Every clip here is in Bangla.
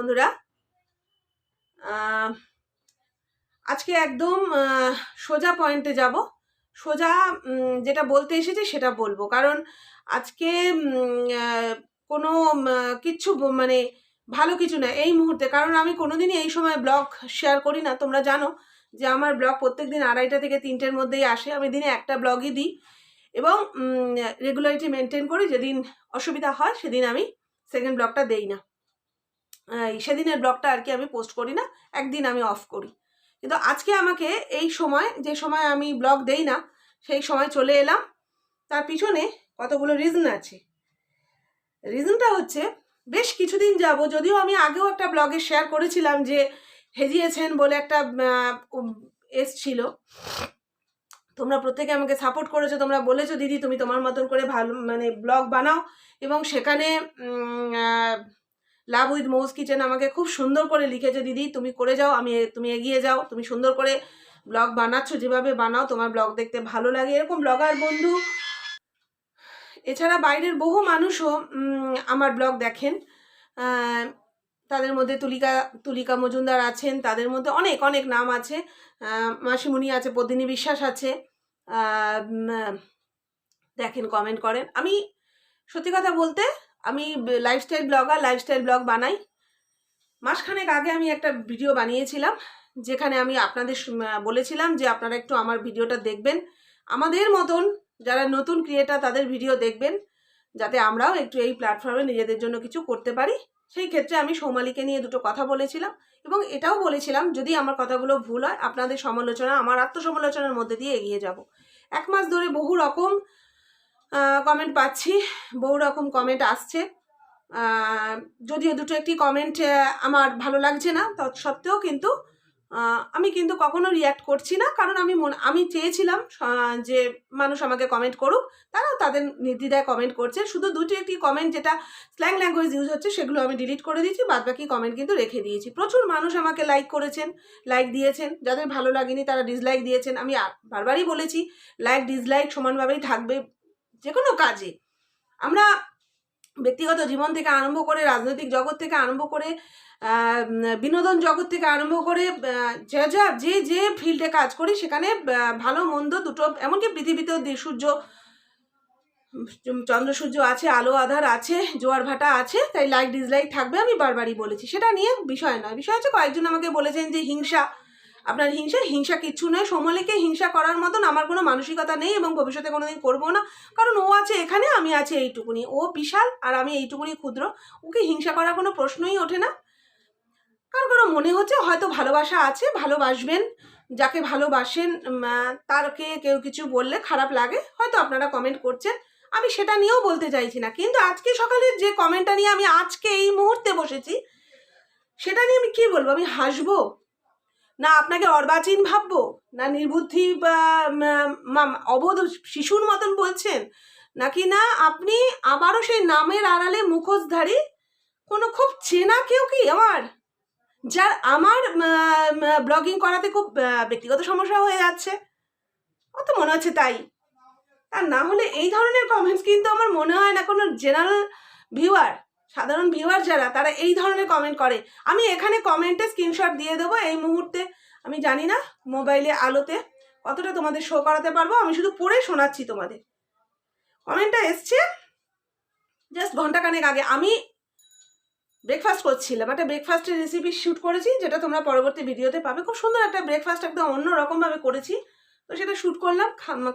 বন্ধুরা। আজকে একদম সোজা পয়েন্টে যাব। সোজা যেটা বলতে এসেছি সেটা বলব। কারণ আজকে কোনো কিচ্ছু মানে ভালো কিছু না এই মুহূর্তে। কারণ আমি কোনোদিনই এই সময় ব্লগ শেয়ার করি না। তোমরা জানো যে আমার ব্লগ প্রত্যেক দিন আড়াইটা থেকে তিনটের মধ্যেই আসে। আমি দিনে একটা ব্লগই দিই এবং রেগুলারিটি মেনটেন করি। যেদিন অসুবিধা হয়, সেদিন আমি সেকেন্ড ব্লগটা দেই না। সেদিনের ব্লগটা আর কি আমি পোস্ট করি না, একদিন আমি অফ করি। কিন্তু আজকে আমাকে এই সময়, যে সময় আমি ব্লগ দেই না, সেই সময় চলে এলাম। তার পিছনে কতগুলো রিজন আছে। রিজনটা হচ্ছে, বেশ কিছুদিন যাব, যদিও আমি আগেও একটা ব্লগে শেয়ার করেছিলাম যে হেজিয়েছেন বলে একটা এসছিল। তোমরা প্রত্যেকে আমাকে সাপোর্ট করেছ, তোমরা বলেছ, দিদি, তুমি তোমার মতন করে ভালো মানে ব্লগ বানাও এবং সেখানে লাভ উইথ মৌস কিচেন আমাকে খুব সুন্দর করে লিখেছে দিদি তুমি করে যাও আমি তুমি এগিয়ে যাও তুমি সুন্দর করে ব্লগ বানাচ্ছ যেভাবে বানাও তোমার ব্লগ দেখতে ভালো লাগে। এরকম ব্লগার বন্ধু। এছাড়া বাইরের বহু মানুষও আমার ব্লগ দেখেন। তাদের মধ্যে তুলিকা তুলিকা মজুমদার আছেন তাদের মধ্যে অনেক অনেক নাম আছে। আহ, মাসিমণি আছে পদ্মিনী বিশ্বাস আছে। দেখেন কমেন্ট করেন। আমি সত্যি কথা বলতে আমি লাইফস্টাইল ব্লগার লাইফস্টাইল ব্লগ বানাই। মাসখানেক আগে আমি একটা ভিডিও বানিয়েছিলাম, যেখানে আমি আপনাদের বলেছিলাম যে আপনারা একটু আমার ভিডিওটা দেখবেন। আমাদের মতন যারা নতুন ক্রিয়েটার তাদের ভিডিও দেখবেন, যাতে আমরাও একটু এই প্ল্যাটফর্মে নিজেদের জন্য কিছু করতে পারি। সেই ক্ষেত্রে আমি সৌমালিকে নিয়ে দুটো কথা বলেছিলাম এবং এটাও বলেছিলাম, যদি আমার কথাগুলো ভুল হয়, আপনাদের সমালোচনা, আমার আত্মসমালোচনার মধ্যে দিয়ে এগিয়ে যাব। এক মাস ধরে বহু রকম কমেন্ট পাচ্ছি। বহু রকম কমেন্ট আসছে। যদিও দুটো একটি কমেন্ট আমার ভালো লাগছে না তৎসত্ত্বেও কিন্তু আমি কিন্তু কখনো রিয়াক্ট করছি না, কারণ আমি মন, আমি চেয়েছিলাম যে মানুষ আমাকে কমেন্ট করুক, তারাও তাদের নির্দ্বিধায় কমেন্ট করছে। শুধু দুটি একটি কমেন্ট যেটা স্ল্যাং ল্যাঙ্গুয়েজ ইউজ হচ্ছে, সেগুলো আমি ডিলিট করে দিয়েছি বাদ বাকি কমেন্ট কিন্তু রেখে দিয়েছি। প্রচুর মানুষ আমাকে লাইক করেছেন লাইক দিয়েছেন। যাদের ভালো লাগেনি তারা ডিসলাইক দিয়েছেন। আমি বারবারই বলেছি লাইক ডিসলাইক সমানভাবেই থাকবে। যে কোনো কাজে। আমরা ব্যক্তিগত জীবন থেকে আরম্ভ করে রাজনৈতিক জগৎ থেকে আরম্ভ করে বিনোদন জগৎ থেকে আরম্ভ করে যা যা, যে যে ফিল্ডে কাজ করি সেখানে ভালো, মন্দ দুটো, এমনকি পৃথিবীতেও সূর্য চন্দ্র সূর্য আছে, আলো, আধার আছে, জোয়ার ভাটা আছে, তাই লাইক ডিসলাইক থাকবে আমি বারবারই বলেছি। সেটা নিয়ে বিষয় নয়। বিষয় হচ্ছে কয়েকজন আমাকে বলেছেন যে হিংসা আপনার হিংসা হিংসা কিচ্ছু নয়। সমলেকে হিংসা করার মতন আমার কোনো মানসিকতা নেই এবং ভবিষ্যতে কোনোদিন করব না। কারণ ও আছে এখানে, আমি আছি এইটুকুনি। ও বিশাল আর আমি এইটুকুনি ক্ষুদ্র। ওকে হিংসা করার কোনো প্রশ্নই ওঠে না। কার কোনো মনে হচ্ছে হয়তো ভালোবাসা আছে, ভালোবাসবেন। যাকে ভালোবাসেন তারকে কেউ কিছু বললে খারাপ লাগে। হয়তো আপনারা কমেন্ট করছেন। আমি সেটা নিয়েও বলতে চাইছি না। কিন্তু আজকে সকালের যে কমেন্টটা নিয়ে আমি আজকে এই মুহূর্তে বসেছি, সেটা নিয়ে আমি কি বলব? আমি হাসবো। না, আপনাকে অর্বাচীন ভাববো? না, নির্বুদ্ধি অবোধ শিশুর মতন বলছেন? নাকি না, আপনি আবারও সেই নামের আড়ালে মুখোশধারী? কোনো খুব চেনা কেউ কি আমার? যার আমার ব্লগিং করাতে খুব ব্যক্তিগত সমস্যা হয়ে যাচ্ছে। অত মনে হচ্ছে তাই। আর না হলে এই ধরনের কমেন্টস কিন্তু আমার মনে হয় না কোনো জেনারেল ভিউয়ার সাধারণ ভিউয়ার যারা, তারা এই ধরনের কমেন্ট করে। আমি এখানে কমেন্টে স্ক্রিনশট দিয়ে দেবো এই মুহূর্তে। আমি জানি না মোবাইলে আলোতে কতটা তোমাদের শো করাতে পারব। আমি শুধু পড়ে শোনাচ্ছি তোমাদের। কমেন্টটা এসছে জাস্ট ঘন্টাখানেক আগে। আমি ব্রেকফাস্ট করছিলাম, একটা ব্রেকফাস্টের রেসিপি শ্যুট করেছি, যেটা তোমরা পরবর্তী ভিডিওতে পাবে। খুব সুন্দর একটা ব্রেকফাস্ট একদম অন্য রকমভাবে করেছি। তো সেটা শ্যুট করলাম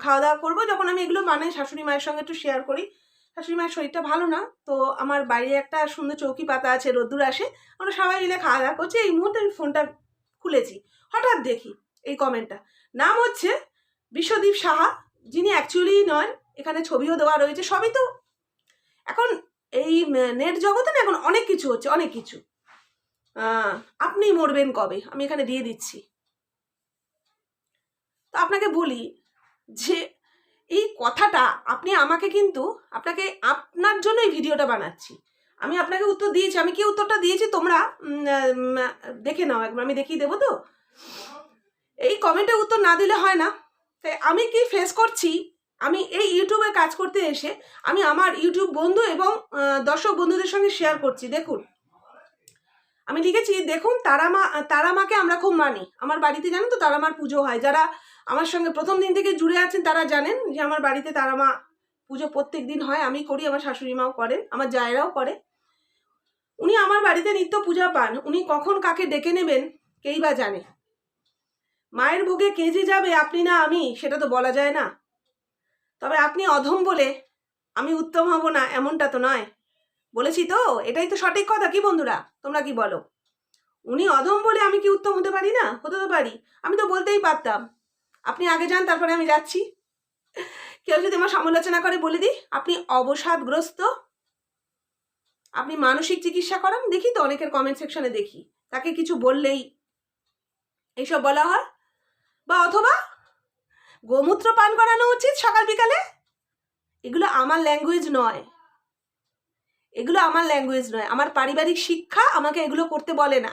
খাওয়া দাওয়া করব। যখন আমি এগুলো বানাই, শাশুড়ি মায়ের সঙ্গে একটু শেয়ার করি শাশুড়ি মায়ের শরীরটা ভালো না, তো আমার বাইরে একটা সুন্দর চৌকি পাতা আছে, রোদ্দুর আসে, আমরা সবাই মিলে খাওয়া দাওয়া করছি, এই মুহূর্তে আমি ফোনটা খুলেছি, হঠাৎ দেখি এই কমেন্টটা নাম হচ্ছে বিশ্বদীপ সাহা, যিনি অ্যাকচুয়ালি নয়, এখানে ছবিও দেওয়া রয়েছে, সবই তো এখন এই নেট জগতে না এখন অনেক কিছু হচ্ছে, অনেক কিছু। আপনি মরবেন কবে? আমি এখানে দিয়ে দিচ্ছি। তো আপনাকে বলি যে এই কথাটা আপনি আমাকে কিন্তু আপনাকে আপনার জন্য এই ভিডিওটা বানাচ্ছি। আমি আপনাকে উত্তর দিয়েছি। আমি কি উত্তরটা দিয়েছি? তোমরা দেখে নাও একবার। আমি দেখিয়ে দেবো তো? এই কমেন্টে উত্তর না দিলে হয় না। তাই আমি কি ফেস করছি? আমি এই ইউটিউবে কাজ করতে এসে আমি আমার ইউটিউব বন্ধু এবং দর্শক বন্ধুদের সঙ্গে শেয়ার করছি। দেখুন। আমি লিখেছি, দেখুন তারা মা তারা মাকে আমরা খুব মানি। আমার বাড়িতে জানেন তো তারা মার পুজো হয়। যারা আমার সঙ্গে প্রথম দিন থেকে জুড়ে আছেন তারা জানেন যে আমার বাড়িতে তারা মা পুজো প্রত্যেক দিন হয়, আমি করি, আমার শাশুড়ি মাও করেন আমার জায়েরাও করে। উনি আমার বাড়িতে নিত্য পূজা পান, উনি কখন কাকে ডেকে নেবেন কেই বা জানে। মায়ের ভোগে কে যে যাবে, আপনি না আমি, সেটা তো বলা যায় না। তবে আপনি অধম বলে, আমি উত্তম হব না, এমনটা তো নয়। বলেছি তো, এটাই তো সঠিক কথা, কি বন্ধুরা? তোমরা কি বলো? উনি অধম বলে আমি কি উত্তম হতে পারি না? হতে তো পারি। আমি তো বলতেই পারতাম। আপনি আগে যান, তারপরে আমি যাচ্ছি। কেউ যদি আমার সমালোচনা করে, বলে দিই, আপনি অবসাদগ্রস্ত। আপনি মানসিক চিকিৎসা করান, দেখি তো অনেকের কমেন্ট সেকশনে দেখি। তাকে কিছু বললেই এইসব বলা হয়? বা অথবা গোমূত্র পান করানো উচিত সকাল বিকালে? এগুলো আমার ল্যাঙ্গুয়েজ নয়। এগুলো আমার ল্যাঙ্গুয়েজ নয়। আমার পারিবারিক শিক্ষা আমাকে এগুলো করতে বলে না।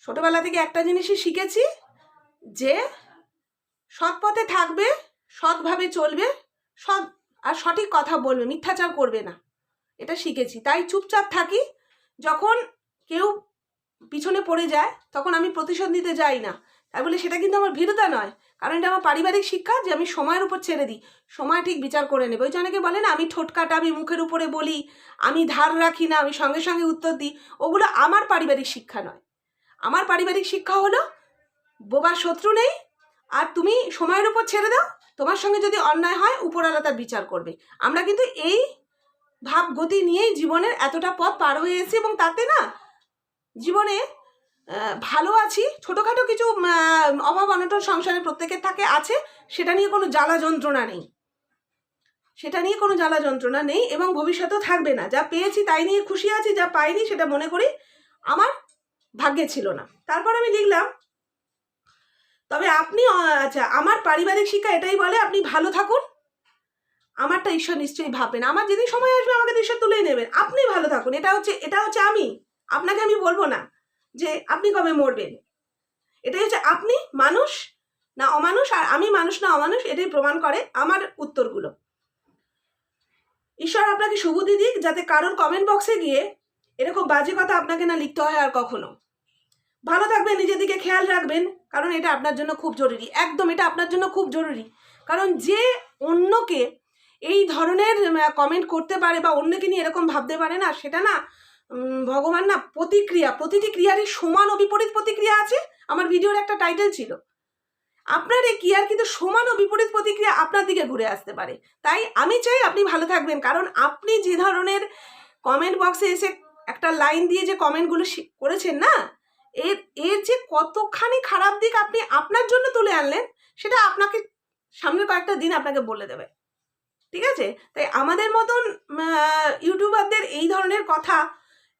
ছোটবেলা থেকে একটা জিনিসই শিখেছি যে সৎ পথে থাকবে, সৎভাবে চলবে, সৎ আর সঠিক কথা বলবে, মিথ্যাচার করবে না। এটা শিখেছি। তাই চুপচাপ থাকি। যখন কেউ পিছনে পড়ে যায়, তখন আমি প্রতিশোধ নিতে যাই না। তাই বলে সেটা কিন্তু আমার ভীরতা নয়। কারণ এটা আমার পারিবারিক শিক্ষা যে আমি সময়ের উপর ছেড়ে দিই। সময় ঠিক বিচার করে নেবে। ওই যে অনেকে বলে না, আমি ঠোঁটকাটা আমি মুখের উপরে বলি, আমি ধার রাখি না, আমি সঙ্গে সঙ্গে উত্তর দিই। ওগুলো আমার পারিবারিক শিক্ষা নয়। আমার পারিবারিক শিক্ষা হলো বোবার শত্রু নেই। আর তুমি সময়ের উপর ছেড়ে দাও। তোমার সঙ্গে যদি অন্যায় হয় উপরওয়ালা তার বিচার করবে। আমরা কিন্তু এই ভাব গতি নিয়েই জীবনের এতটা পথ পার হয়ে এসেছি এবং তাতে না জীবনে ভালো আছি। ছোটোখাটো কিছু অভাব অনটন সংসারে প্রত্যেকের থাকে, আছে। সেটা নিয়ে কোনো জ্বালা যন্ত্রণা নেই। সেটা নিয়ে কোনো জ্বালা যন্ত্রণা নেই এবং ভবিষ্যতেও থাকবে না। যা পেয়েছি তাই নিয়ে খুশি আছি, যা পাইনি সেটা মনে করি আমার ভাগ্যে ছিল না। তারপর আমি লিখলাম আপনি আচ্ছা আমার পারিবারিক শিক্ষা এটাই বলে আপনি ভালো থাকুন। আমারটা ঈশ্বর নিশ্চয়ই ভাববেন। আমার যেদিন সময় আসবে আমাকে ঈশ্বর তুলেই নেবেন। আপনি ভালো থাকুন। এটা হচ্ছে এটা হচ্ছে আমি। আপনাকে আমি বলব না যে আপনি কবে মরবেন। এটাই হচ্ছে আপনি মানুষ না অমানুষ, আর আমি মানুষ না অমানুষ, এটাই প্রমাণ করে আমার উত্তরগুলো। ঈশ্বর আপনাকে সুবুদ্ধি দিক, যাতে কারোর কমেন্ট বক্সে গিয়ে এরকম বাজে কথা আপনাকে না লিখতে হয় আর কখনো। ভালো থাকবেন, নিজের দিকে খেয়াল রাখবেন। কারণ এটা আপনার জন্য খুব জরুরি। একদম, এটা আপনার জন্য খুব জরুরি। কারণ যে অন্যকে এই ধরনের কমেন্ট করতে পারে বা অন্যকে নিয়ে এরকম ভাবতে পারে না, সেটা না ভগবান না প্রতিক্রিয়া, প্রতিটি ক্রিয়ারই সমান ও বিপরীত প্রতিক্রিয়া আছে। আমার ভিডিওর একটা টাইটেল ছিল। আপনার এই ক্রিয়ার কিন্তু সমান ও বিপরীত প্রতিক্রিয়া আপনার দিকে ঘুরে আসতে পারে। তাই আমি চাই আপনি ভালো থাকবেন। কারণ আপনি যে ধরনের কমেন্ট বক্সে এসে একটা লাইন দিয়ে যে কমেন্টগুলো করেছেন না এর এর যে কতখানি খারাপ দিক আপনি আপনার জন্য তুলে আনলেন, সেটা আপনাকে সামনের কয়েকটা দিন আপনাকে বলে দেবে। ঠিক আছে? তাই আমাদের মতন ইউটিউবারদের এই ধরনের কথা,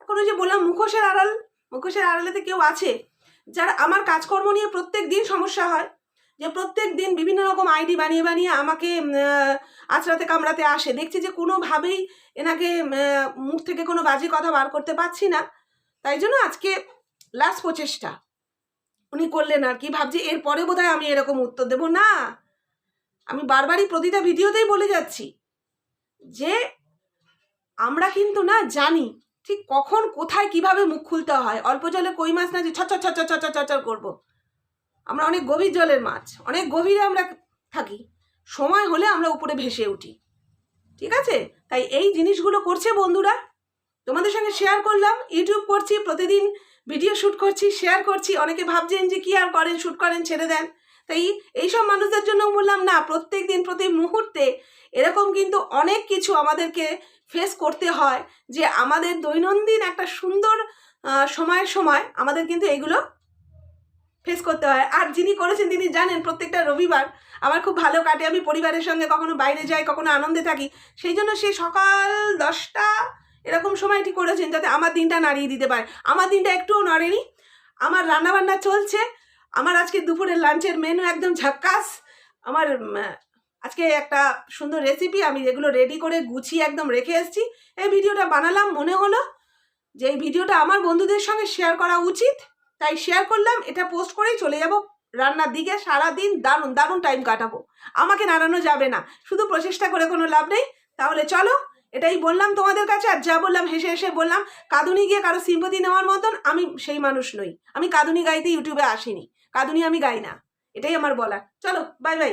এখন যে বললাম মুখোশের আড়াল, মুখোশের আড়ালেতে কেউ আছে, যার আমার কাজকর্ম নিয়ে প্রত্যেক দিন সমস্যা হয়, যে প্রত্যেক দিন বিভিন্ন রকম আইডি বানিয়ে বানিয়ে আমাকে আঁচড়াতে কামড়াতে আসে। দেখছি যে কোনোভাবেই এনাকে মুখ থেকে কোনো বাজে কথা বার করতে পারছি না। তাই জন্য আজকে লাস্ট প্রচেষ্টা। উনি করলেন আর কি। ভাবছি এরপরে বোধহয় আমি এরকম উত্তর দেব। না, আমি বারবারই প্রতিটা ভিডিওতেই বলে যাচ্ছি যে আমরা কিন্তু না জানি ঠিক কখন, কোথায়, কীভাবে মুখ খুলতে হয়। অল্প জলে কই মাছ না যে ছচ ছচ ছচ ছচ করব। আমরা অনেক গভীর জলের মাছ, অনেক গভীরে আমরা থাকি। সময় হলে আমরা উপরে ভেসে উঠি। ঠিক আছে? তাই এই জিনিসগুলো করছে বন্ধুরা। তোমাদের সঙ্গে শেয়ার করলাম ইউটিউব করছি, প্রতিদিন ভিডিও শ্যুট করছি শেয়ার করছি, অনেকে ভাবছেন যে কি আর করেন শ্যুট করেন, ছেড়ে দেন। তাই এইসব মানুষদের জন্য বললাম না, প্রত্যেক দিন, প্রতি মুহূর্তে এরকম কিন্তু অনেক কিছু আমাদেরকে ফেস করতে হয় যে আমাদের দৈনন্দিন একটা সুন্দর সময়ের সময় আমাদের কিন্তু এগুলো ফেস করতে হয়। আর যিনি করেছেন, তিনি জানেন প্রত্যেকটা রবিবার আমার খুব ভালো কাটে। আমি পরিবারের সঙ্গে কখনো বাইরে যাই, কখনো আনন্দে থাকি। সেই জন্য সে সকাল দশটা এরকম সময়টি করেছেন যাতে আমার দিনটা নাড়িয়ে দিতে পারে। আমার দিনটা একটুও নড়েনি। আমার রান্নাবান্না চলছে। আমার আজকে দুপুরের লাঞ্চের মেনু একদম ঝাক্কাস। আমার আজকে একটা সুন্দর রেসিপি আমি যেগুলো রেডি করে গুছিয়ে একদম রেখে এসেছি। এই ভিডিওটা বানালাম, মনে হলো যে এই ভিডিওটা আমার বন্ধুদের সঙ্গে শেয়ার করা উচিত। তাই শেয়ার করলাম, এটা পোস্ট করেই চলে যাব। রান্নার দিকে সারা দিন দারুণ দারুণ টাইম কাটাবো। আমাকে নাড়ানো যাবে না। শুধু প্রচেষ্টা করে কোনো লাভ নেই। তাহলে চলো এটাই বললাম তোমাদের কাছে, আর যা বললাম, হেসে হেসে বললাম, কাঁদুনি গিয়ে কারও সিম্পতি নেওয়ার মতন আমি সেই মানুষ নই। আমি কাঁদুনি গাইতে ইউটিউবে আসিনি। কাঁদুনি আমি গাই না। এটাই আমার বলা চলো বাই বাই